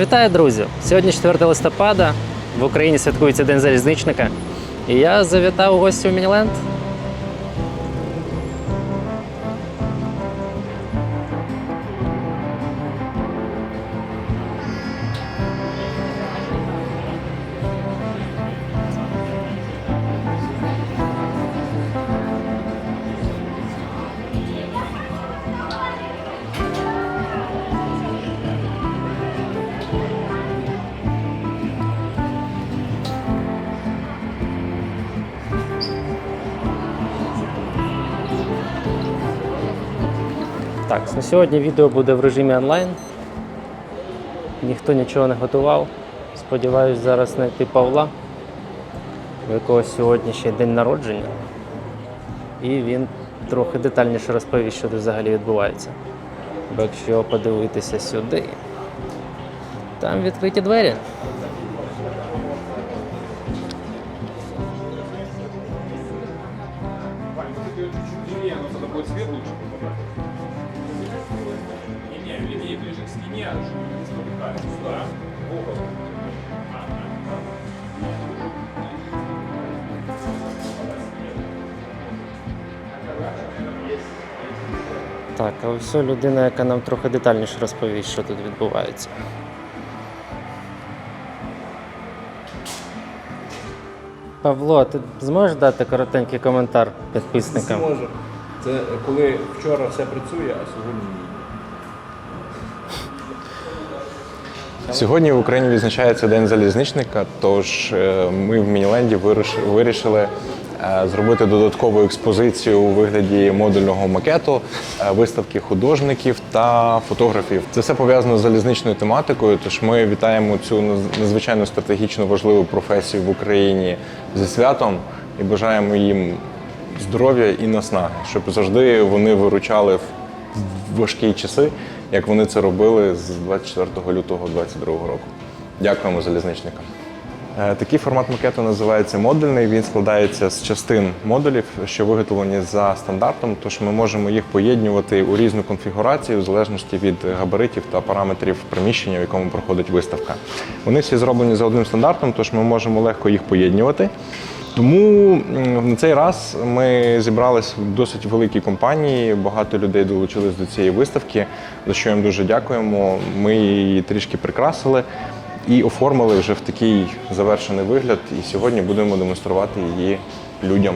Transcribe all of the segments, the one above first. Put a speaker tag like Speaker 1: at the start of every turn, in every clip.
Speaker 1: Вітаю, друзі! Сьогодні 4 листопада. В Україні святкується День залізничника. І я завітав у гості у Мініленд. Так, на сьогодні відео буде в режимі онлайн. Ніхто нічого не готував. Сподіваюсь, зараз знайти Павла, у якого сьогодні ще день народження. І він трохи детальніше розповість, що тут взагалі відбувається. Бо якщо подивитися сюди, там відкриті двері.
Speaker 2: Ну тогда будет свет лучше не, левее ближе к стене, не спотыкаясь. Сюда, в угол.
Speaker 1: Так, а ось людина, яка нам трохи детальніше розповість, що тут відбувається. Павло, ти зможеш дати коротенький коментар підписникам?
Speaker 2: Зможу. Це коли вчора все працює, а сьогодні ні.
Speaker 3: Сьогодні в Україні відзначається День залізничника, тож е, ми в Мініленді виріш- вирішили е, зробити додаткову експозицію у вигляді модульного макету, е, виставки художників та фотографів. Це все пов'язано з залізничною тематикою. Тож ми вітаємо цю надзвичайно стратегічно важливу професію в Україні зі святом і бажаємо їм здоров'я і наснаги, щоб завжди вони виручали в важкі часи, як вони це робили з 24 лютого 2022 року. Дякуємо залізничникам. Е, Такий формат макету називається модульний. Він складається з частин модулів, що виготовлені за стандартом, тож ми можемо їх поєднувати у різну конфігурацію в залежності від габаритів та параметрів приміщення, в якому проходить виставка. Вони всі зроблені за одним стандартом, тож ми можемо легко їх поєднувати. Тому на цей раз ми зібрались в досить великій компанії. Багато людей долучились до цієї виставки, за що їм дуже дякуємо. Ми її трішки прикрасили і оформили вже в такий завершений вигляд. І сьогодні будемо демонструвати її людям.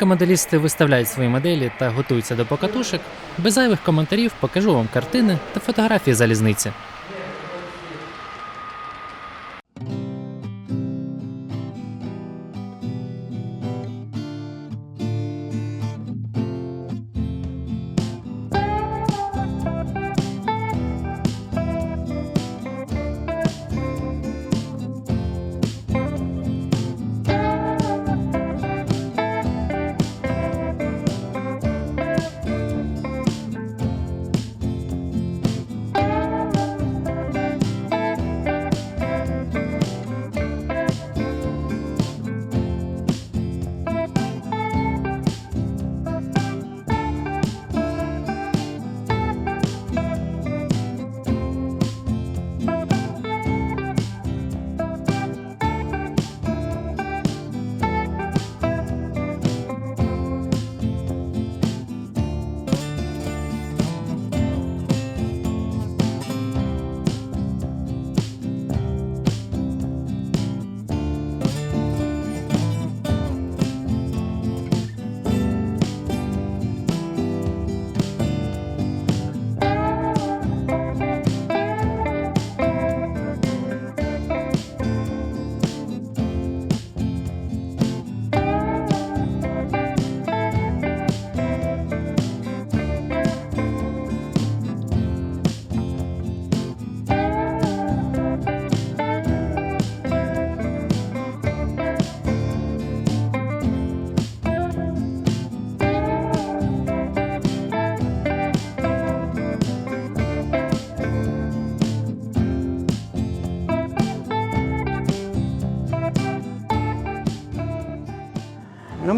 Speaker 1: Поки моделісти виставляють свої моделі та готуються до покатушек, без зайвих коментарів покажу вам картини та фотографії залізниці.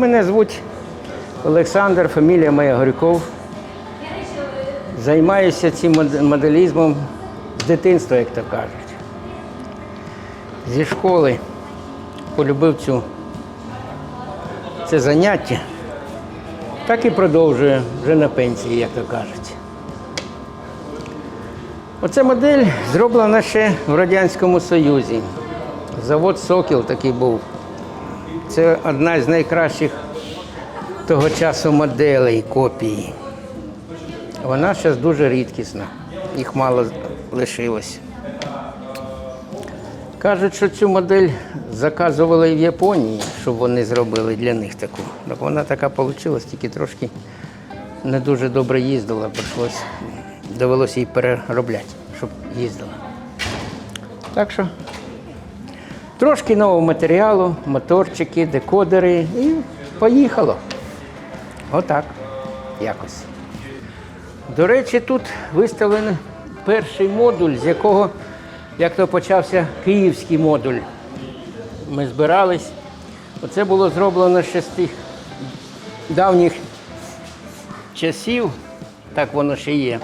Speaker 4: Мене звуть Олександр, фамілія моя Горьков. Займаюся цим моделізмом з дитинства, як то кажуть. Зі школи полюбив цю, це заняття. Так і продовжую вже на пенсії, як то кажуть. Оця модель зроблена ще в Радянському Союзі. Завод Сокіл такий був. Це одна з найкращих того часу моделей копії. Вона зараз дуже рідкісна, їх мало лишилось. Кажуть, що цю модель заказували в Японії, щоб вони зробили для них таку. Так вона така вийшла, тільки трошки не дуже добре їздила, довелося її переробляти, щоб їздила. Так що Трошки нового матеріалу, моторчики, декодери і поїхало. Отак. Якось. До речі, тут виставлений перший модуль, з якого як то почався київський модуль. Ми збирались. Оце було зроблено ще з тих давніх часів, так воно ще є.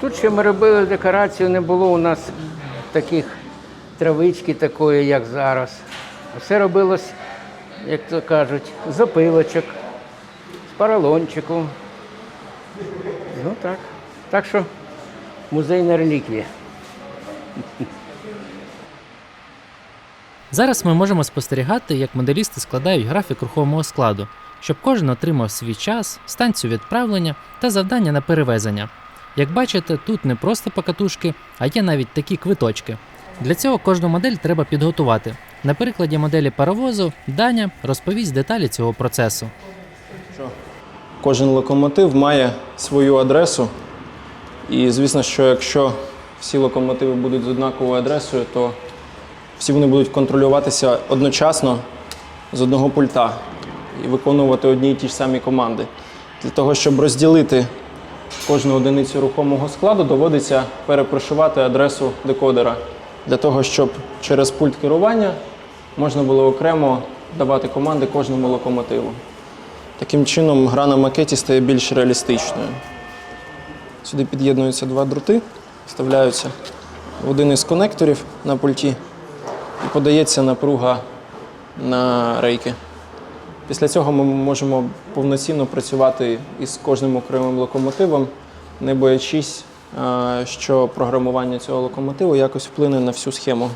Speaker 4: Тут ще ми робили декорацію, не було у нас таких травички такої, як зараз. Все робилось, як то кажуть, з опилочок, з поролончику. Ну так. Так що музейна реліквія.
Speaker 5: Зараз ми можемо спостерігати, як моделісти складають графік рухомого складу, щоб кожен отримав свій час, станцію відправлення та завдання на перевезення. Як бачите, тут не просто покатушки, а є навіть такі квиточки. Для цього кожну модель треба підготувати. На прикладі моделі паровозу Даня розповість деталі цього процесу.
Speaker 6: Кожен локомотив має свою адресу. І звісно, що якщо всі локомотиви будуть з однаковою адресою, то всі вони будуть контролюватися одночасно з одного пульта і виконувати одні й ті ж самі команди. Для того, щоб розділити кожну одиницю рухомого складу, доводиться перепрошивати адресу декодера. Для того, щоб через пульт керування можна було окремо давати команди кожному локомотиву. Таким чином гра на макеті стає більш реалістичною. Сюди під'єднуються два дроти, вставляються в один із конекторів на пульті і подається напруга на рейки. Після цього ми можемо повноцінно працювати із кожним окремим локомотивом, не боячись, що програмування цього локомотиву якось вплине на всю схему.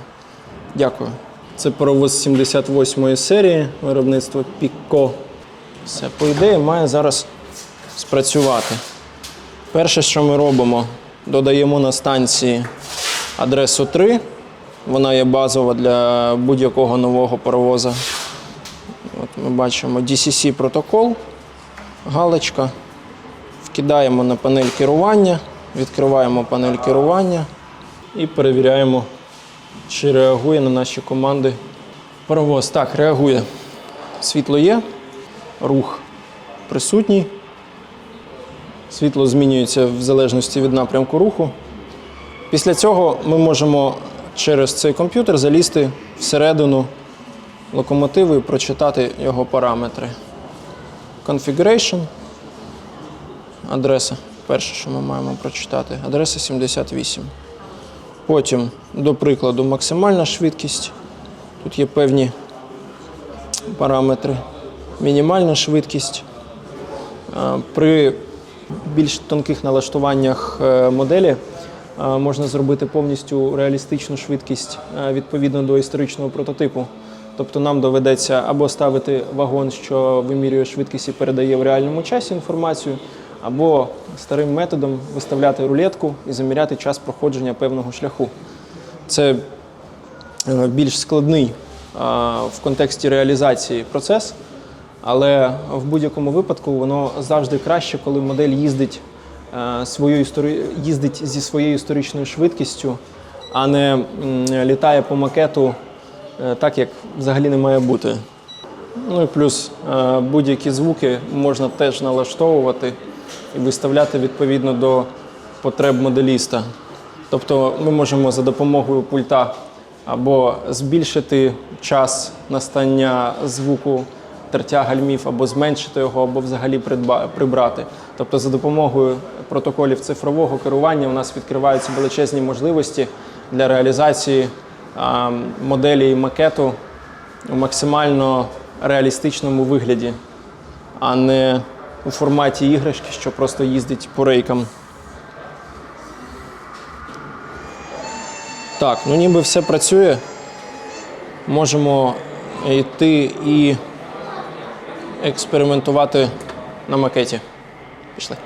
Speaker 6: Дякую. Це паровоз 78-ї серії виробництва Піко. Все, по ідеї, має зараз спрацювати. Перше, що ми робимо, додаємо на станції адресу 3. Вона є базова для будь-якого нового паровоза. От ми бачимо DCC протокол, галочка. Вкидаємо на панель керування, відкриваємо панель керування і перевіряємо, чи реагує на наші команди паровоз. Так, реагує. Світло є, рух присутній. Світло змінюється в залежності від напрямку руху. Після цього ми можемо через цей комп'ютер залізти всередину локомотиву і прочитати його параметри. Configuration. Адреса. Перше, що ми маємо прочитати. Адреса 78. Потім, до прикладу, максимальна швидкість. Тут є певні параметри. Мінімальна швидкість. При більш тонких налаштуваннях е, моделі можна зробити повністю реалістичну швидкість е, відповідно до історичного прототипу. Тобто нам доведеться або ставити вагон, що вимірює швидкість і передає в реальному часі інформацію, або старим методом виставляти рулетку і заміряти час проходження певного шляху. Це е, більш складний в контексті реалізації процес, але в будь-якому випадку воно завжди краще, коли модель їздить, е, їздить зі своєю історичною швидкістю, а не літає по макету е, так, як взагалі не має бути. Ну і плюс е, будь-які звуки можна теж налаштовувати і виставляти відповідно до потреб моделіста. Тобто ми можемо за допомогою пульта або збільшити час настання звуку тертя гальмів або зменшити його, або взагалі прибрати. Тобто, за допомогою протоколів цифрового керування у нас відкриваються величезні можливості для реалізації моделі і макету у максимально реалістичному вигляді, а не у форматі іграшки, що просто їздить по рейкам. Так, ну ніби все працює. Можемо йти і експериментувати на макеті. Пішли.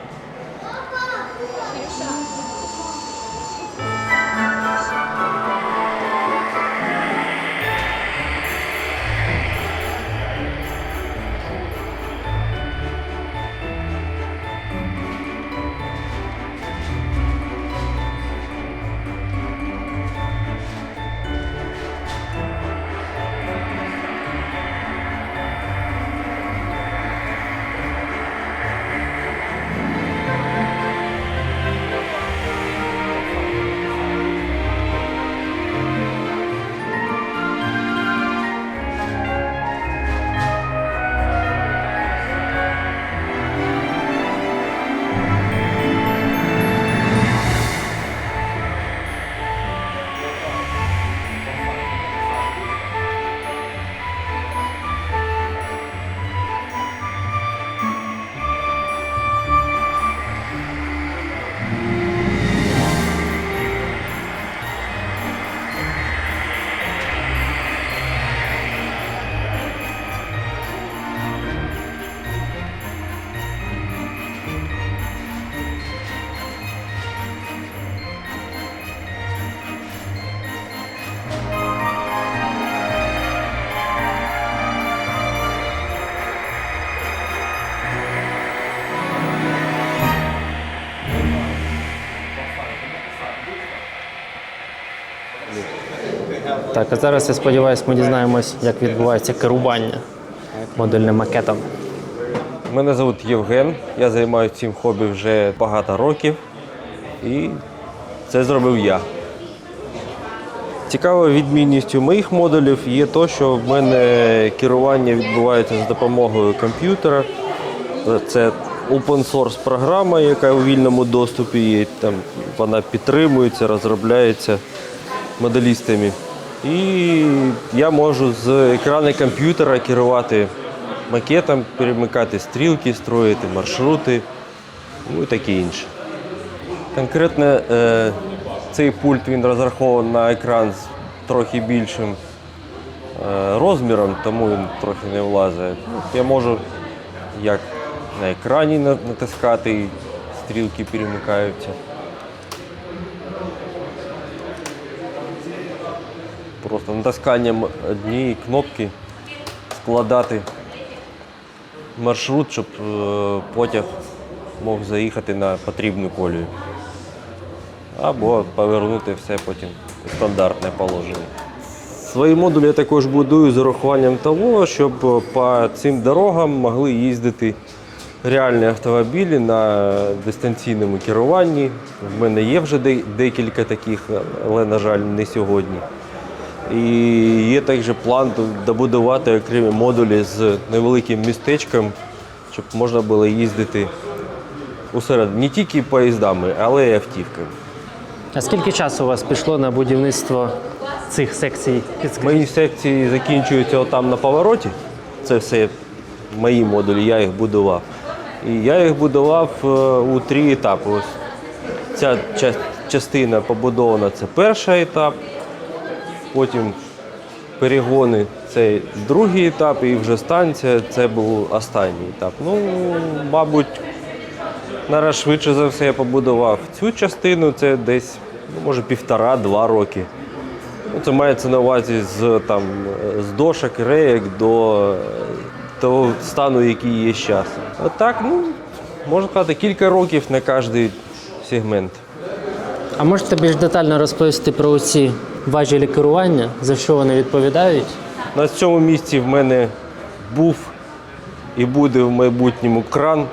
Speaker 1: Так, а зараз я сподіваюся, ми дізнаємось, як відбувається керування модульним макетом.
Speaker 7: Мене звуть Євген, я займаюся цим хобі вже багато років і це зробив я. Цікавою відмінністю моїх модулів є те, що в мене керування відбувається за допомогою комп'ютера. Це open source програма, яка у вільному доступі є. Там вона підтримується, розробляється моделістами. І я можу з екрану комп'ютера керувати макетом, перемикати стрілки, строїти маршрути, ну і таке інше. Конкретно е, цей пульт він розрахований на екран з трохи більшим е, розміром, тому він трохи не влазить. Ну, я можу як на екрані натискати, стрілки перемикаються. Просто натисканням однієї кнопки складати маршрут, щоб е, потяг мог заїхати на потрібну колію. Або повернути все потім у стандартне положення. Свої модулі я також будую з урахуванням того, щоб по цим дорогам могли їздити реальні автомобілі на дистанційному керуванні. В мене є вже декілька таких, але, на жаль, не сьогодні. І є також план добудувати окремі модулі з невеликим містечком, щоб можна було їздити усеред не тільки поїздами, але й автівками.
Speaker 1: А скільки часу у вас пішло на будівництво цих секцій?
Speaker 7: Мої секції закінчуються отам на повороті. Це все мої модулі, я їх будував. І я їх будував е, у три етапи. Ось ця частина побудована це перший етап, потім перегони це другий етап, і вже станція це був останній етап. Ну, мабуть, Наразі швидше за все я побудував цю частину, це десь, ну, може, півтора-два роки. Ну, Це мається на увазі з, там, з дошок, реєк до е, того стану, який є зараз. От так, ну, можна сказати, кілька років на кожний сегмент.
Speaker 1: А можете більш детально розповісти про ці важелі керування, за що вони відповідають?
Speaker 7: На цьому місці в мене був і буде в майбутньому кран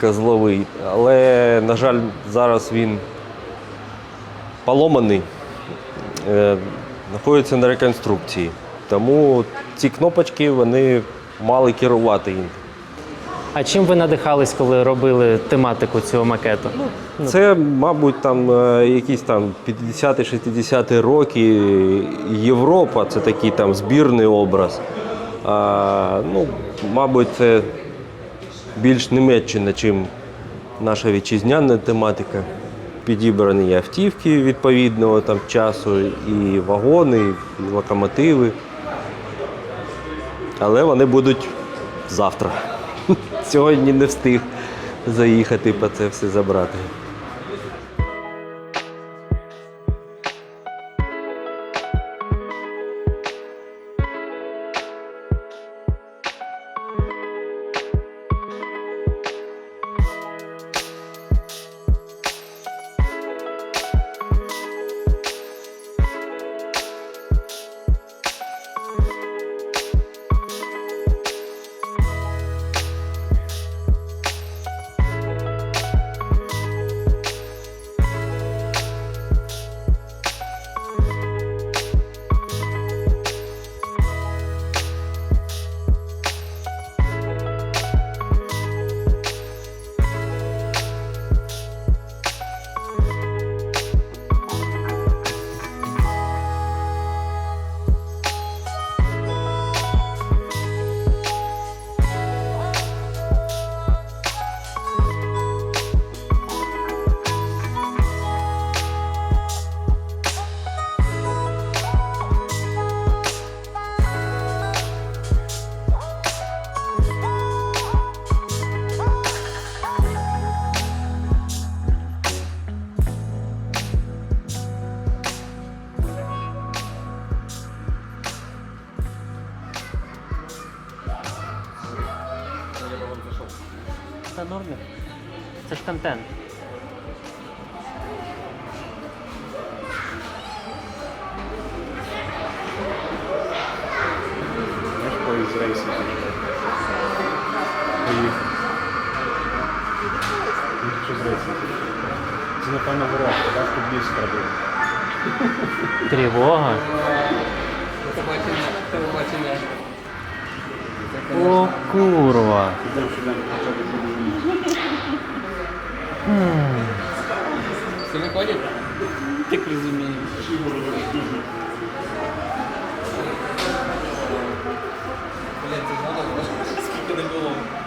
Speaker 7: козловий, але, на жаль, зараз він поломаний, е, знаходиться на реконструкції. Тому ці кнопочки вони мали керувати їм.
Speaker 1: А чим ви надихались, коли робили тематику цього макету?
Speaker 7: Це, мабуть, там е, якісь там 50-60 роки Європа, це такий там збірний образ. А, ну, мабуть, це більш Німеччина, чим наша вітчизняна тематика. Підібрані і автівки відповідного там часу, і вагони, і локомотиви. Але вони будуть завтра. Сьогодні не встиг заїхати по це все забрати.
Speaker 1: Це,
Speaker 2: напевно, ворожка, так? Тут більше треба.
Speaker 1: Тривога. О, курва.
Speaker 4: Це виходить? Так розумію.
Speaker 8: やつまだよろしくスキットレコ